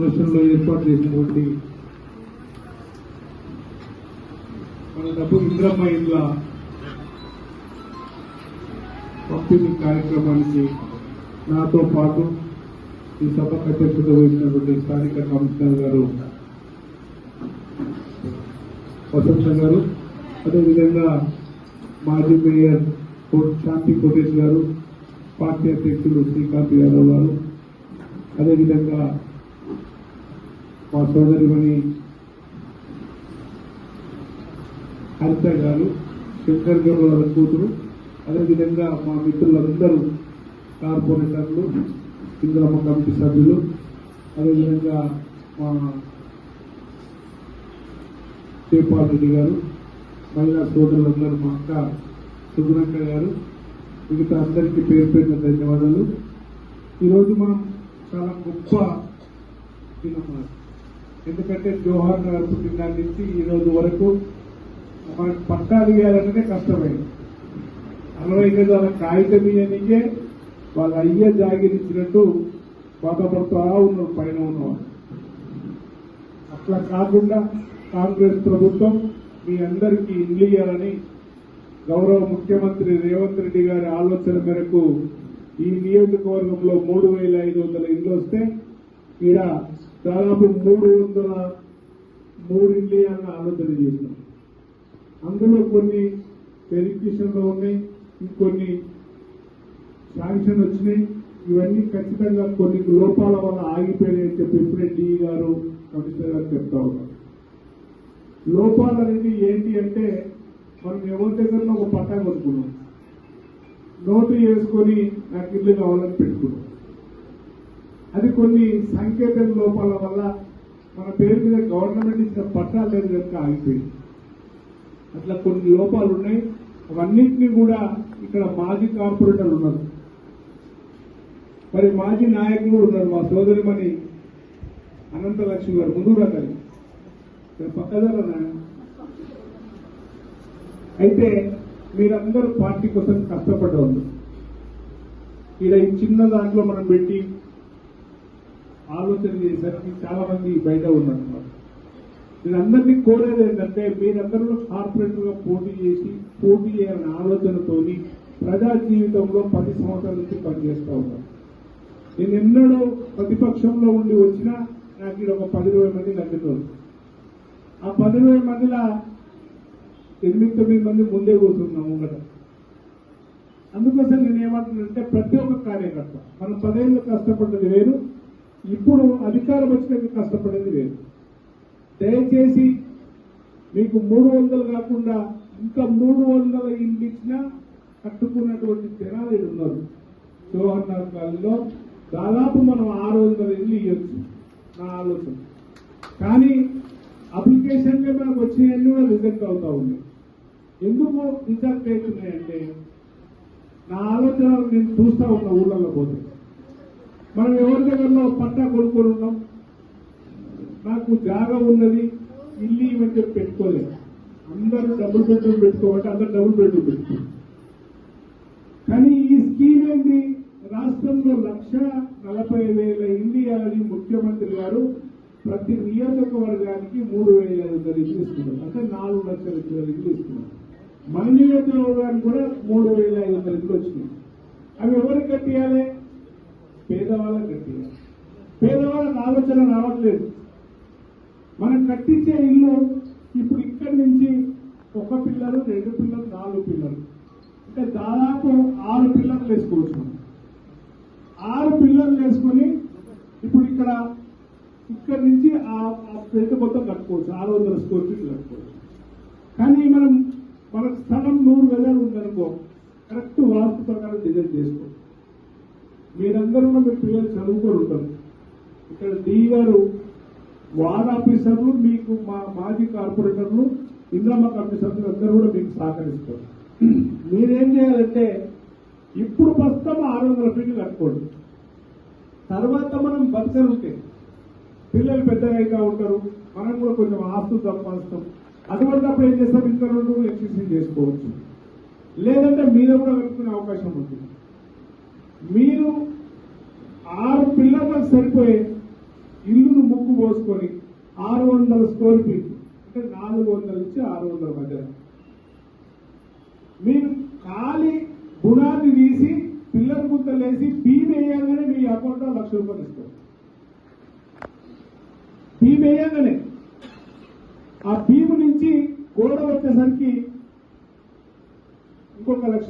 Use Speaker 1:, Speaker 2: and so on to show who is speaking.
Speaker 1: కార్పొరేషన్లో ఏర్పాటు చేసినటువంటి మన డబ్బు ఇంద్రమ్మ ఇండ్ల పంపిణీ కార్యక్రమానికి నాతో పాటు ఈ సభకు అధ్యక్షత వహించినటువంటి స్థానిక కమిషనర్ గారు వసంత గారు అదేవిధంగా మాజీ మేయర్ శాంతి కోటేష్ గారు పార్టీ అధ్యక్షులు శ్రీకాంత్ యాదవ్ గారు అదేవిధంగా మా సోదరుని హరిత గారు శంకర్ గారు వాళ్ళ కూతురు అదేవిధంగా మా మిత్రులందరూ కార్పొరేటర్లు ఇంద్రమ్మ కమిటీ సభ్యులు అదేవిధంగా మా జయపాల్ రెడ్డి గారు మహిళా సోదరులందరూ మా అక్క సుగుణక్క గారు మిగతా అందరికీ పేరు పేరున ధన్యవాదాలు. ఈరోజు మనం చాలా గొప్ప దినం ఎందుకంటే జోహార్ నగర్ పుట్టిన నుంచి ఈ రోజు వరకు మనకు పట్టాలు ఇవ్వాలంటే కష్టమైంది. అరవై గజాల కాగితం ఇయ్యనికే వాళ్ళ అయ్య జాగిరించినట్టు బాధపడుతూ ఉన్నారు పైన ఉన్నవాళ్ళు అట్లా కాకుండా కాంగ్రెస్ ప్రభుత్వం మీ అందరికీ ఇల్లు ఇవ్వాలని గౌరవ ముఖ్యమంత్రి రేవంత్ రెడ్డి గారి ఆలోచన మేరకు ఈ నియోజకవర్గంలో మూడు వేల ఐదు వందల ఇల్లు వస్తే ఈడ దాదాపు మూడు వందల మూడింటి అన్న ఆలోచన చేసినాం అందులో కొన్ని వెరిఫికేషన్లో ఉన్నాయి ఇంకొన్ని శాంక్షన్ వచ్చినాయి. ఇవన్నీ ఖచ్చితంగా కొన్ని లోపాల వల్ల ఆగిపోయాయని చెప్పి ఇప్పుడే డిఈ గారు కమిషనర్ గారు చెప్తా ఉన్నారు. లోపాలు అనేది ఏంటి అంటే మనం ఎవరి దగ్గరలో ఒక పట్టా కొనుక్కున్నాం. నోటు వేసుకొని నాకు ఇల్లు కావాలని పెట్టుకున్నాం. అది కొన్ని సంకేతం లోపాల వల్ల మన పేరు మీద గవర్నమెంట్ ఇచ్చిన పట్టా లేదు కనుక ఆగిపోయింది. అట్లా కొన్ని లోపాలు ఉన్నాయి. అవన్నింటినీ కూడా ఇక్కడ మాజీ కార్పొరేటర్లు ఉన్నారు. మరి మాజీ నాయకులు ఉన్నారు. మా సోదరిమణి అనంతలక్ష్మి గారు ముందు రకాలి పక్కదరా అయితే మీరందరూ పార్టీ కోసం కష్టపడ్డవాళ్ళు. ఇలా ఈ చిన్న దాంట్లో మనం పెట్టి ఆలోచన చేసేసరికి చాలా మంది బయట ఉన్నారు మీరందరినీ కోరేది ఏంటంటే మీరందరూ కార్పొరేటర్గా పోటీ చేసి పోటీ చేయాలనే ఆలోచనతోని ప్రజా జీవితంలో పది సంవత్సరాల నుంచి పనిచేస్తూ ఉన్నాను నేను ఎన్నడూ ప్రతిపక్షంలో ఉండి వచ్చినా నాకు ఇక్కడ ఒక పది ఇరవై మంది తగ్గుతారు ఆ పది ఇరవై మందిలో ఎనిమిది తొమ్మిది మంది ముందే కూర్చున్నాం ముంగట. అందుకోసం నేను ఏమంటున్నానంటే ప్రతి ఒక్క కార్యకర్త మనం పదేళ్ళు కష్టపడ్డది వేరు ఇప్పుడు అధికారం వచ్చినందుకు కష్టపడేది వేరు దయచేసి మీకు మూడు వందలు కాకుండా ఇంకా మూడు వందల ఇల్లు ఇచ్చినా కట్టుకున్నటువంటి జనాలు ఈడ ఉన్నారు. జవహర్ కాలంలో దాదాపు మనం ఆరు వందల ఇల్లు ఇవ్వచ్చు. నా ఆలోచన. కానీ అప్లికేషన్లే మనకు వచ్చినవన్నీ కూడా రిజెక్ట్ అవుతా ఉన్నాయి ఎందుకు రిజెక్ట్ అవుతున్నాయంటే నా ఆలోచన నేను చూస్తా ఉన్నా ఊళ్ళల్లో పోతే. మనం ఎవరి దగ్గరలో పట్టా కొనుక్కొని ఉన్నాం. నాకు జాగా ఉన్నది ఇల్లు ఇవని చెప్పి పెట్టుకోలేదు. అందరూ డబుల్ బెడ్రూమ్ పెట్టుకోమంటే అందరు డబుల్ బెడ్రూమ్ పెట్టుకో కానీ ఈ స్కీమ్ ఏంటి రాష్ట్రంలో లక్ష నలభై వేల ఇల్లు ఇవ్వాలని ముఖ్యమంత్రి గారు ప్రతి నియోజకవర్గానికి మూడు వేల ఐదు వందల ఇల్లు ఇస్తున్నారు. అంటే నాలుగు లక్షల ఇరవై ఇల్లు ఇస్తున్నారు. మన నియోజకవర్గానికి కూడా మూడు వేల ఐదు వందల ఇల్లు వచ్చినాయి. అవి ఎవరు కట్టియాలి? పేదవాళ్ళకి కట్టియాలి పేదవాళ్ళకి ఆలోచన రావట్లేదు. మనం కట్టించే ఇల్లు ఇప్పుడు ఇక్కడి నుంచి ఒక పిల్లలు రెండు పిల్లలు నాలుగు పిల్లలు. అంటే దాదాపు ఆరు పిల్లలు వేసుకోవచ్చు. ఆరు పిల్లలు వేసుకొని ఇప్పుడు ఇక్కడ ఇక్కడ నుంచి ఆ పెద్ద మొత్తం కట్టుకోవచ్చు. ఆరు వందల స్క్వేర్ ఫీట్ కట్టుకోవచ్చు. కానీ మనం మనకు స్థలం నూరు గజాలు ఉందనుకో కరెక్ట్ వాస్తు ప్రకారం డిజైన్ చేసుకోవచ్చు. మీరందరూ కూడా మీ పిల్లలు చదువుకొని ఉంటారు. ఇక్కడ డి గారు వార్డ్ ఆఫీసర్లు మీకు మా మాజీ కార్పొరేటర్లు ఇంద్రమ్మ కమిటీ సభ్యులు అందరూ కూడా మీకు సహకరిస్తారు. మీరేం చేయాలంటే ఇప్పుడు ప్రస్తుతం ఆరు వందల ఫీట్లు కట్టుకోండి. తర్వాత మనం బతకనుంటే పిల్లలు పెద్దగా ఉంటారు మనం కూడా కొంచెం ఆస్తులు సంపాదిస్తాం. అటువంటిప్పుడు ఏం చేస్తాం? ఇంకా రెండు ఎక్సర్సైజ్ చేసుకోవచ్చు. లేదంటే మీద కూడా కట్టుకునే అవకాశం ఉంటుంది. మీరు ఆరు పిల్లలకు సరిపోయే ఇల్లును ముక్కు పోసుకొని ఆరు వందల స్క్వేర్ ఫీట్ అంటే నాలుగు వందల నుంచి ఆరు వందల మధ్య మీరు ఖాళీ గుణాన్ని తీసి పిల్లర్ గుంతలేసి బీమ్ వేయగానే మీ అకౌంట్లో లక్ష రూపాయలు ఇస్తారు. బీమ్ వేయగానే. ఆ బీమ్ నుంచి గోడ వచ్చేసరికి ఇంకొక లక్ష